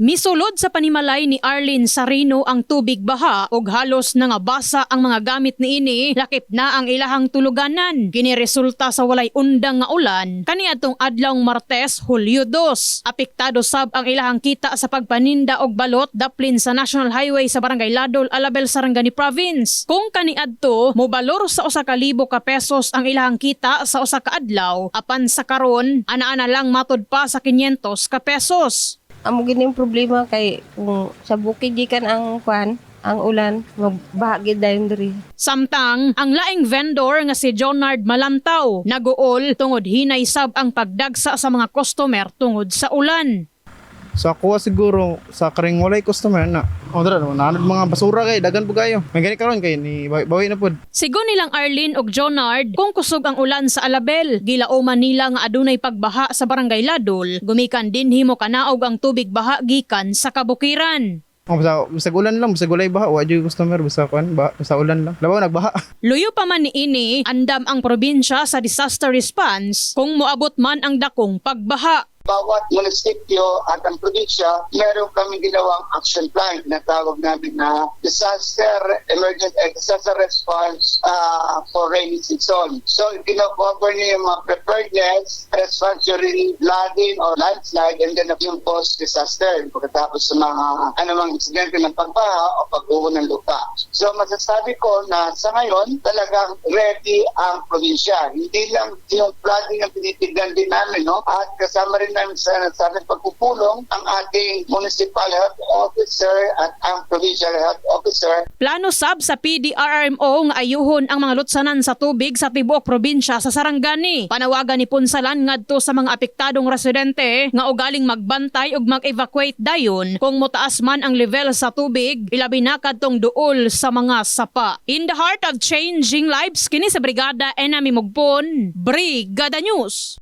Misulod sa panimalay ni Arlene Sarino ang tubig baha ug halos nangabasa ang mga gamit ni ini lakip na ang ilahang tuluganan. Kini resulta sa walay undang nga ulan kaniadtong adlawng Martes, Hulyo 2. Apektado sab ang ilahang kita sa pagpaninda og balot daplin sa National Highway sa Barangay Ladol, Alabel, Sarangani Province. Kung kaniadto mobalor sa usa ka libo ka pesos ang ilahang kita sa usa ka adlaw apan sa karon ana-ana lang matud pa sa 500 ka pesos. Amo gining problema kay kung sa bukid gikan ang kwan, ang ulan, magbahagi dayon diri. Samtang ang laing vendor nga si Jonard Malantaw naguol tungod hinay sab ang pagdagsa sa mga customer tungod sa ulan. Sa kuha siguro sa karing walay customer na. O dara no, nanod mga basura kay dagan po kayo. May gani karon kay ni bawi, bawi na pod. Sigon nilang Arlene ug Jonard kung kusog ang ulan sa Alabel, gilauman nila nga adunay pagbaha sa barangay Ladol, gumikan din himo kanaog ang tubig baha gikan sa kabukiran. O basta basta ulan lang, basta gulay baha, wa jud customer basta kuan, ba, basta ulan lang. Labaw nagbaha. Luyo pa man ni ini, andam ang probinsya sa disaster response kung moabot man ang dakong pagbaha. Bawat munisipyo at ang probinsya, meron kami ginawang action plan na tawag namin na disaster emergent eh, disaster response uh, for rainy season. So, kino-cover niya yung mga preparedness, response during flooding or landslide, and then yung post-disaster pagkatapos sa mga anumang insidente ng pagbaha o pag-uho ng lupa. So, masasabi ko na sa ngayon, talagang ready ang probinsya. Hindi lang yung flooding ang tinitignan din namin, no? At kasama rin namin sa, sa ating pagpupulong ang ating municipal health officer at ang provincial health officer Plano sab sa PDRRMO nga ayuhon ang mga lutsanan sa tubig sa tibuok probinsya sa Sarangani. Panawagan ni Punsalan ngadto sa mga apektadong residente nga ugaling magbantay ug mag-evacuate dayon kung motaas man ang level sa tubig ilabi na kadtong duol sa mga sapa. In the heart of changing lives kini sa Brigada Enami Mugpon, Brigada News.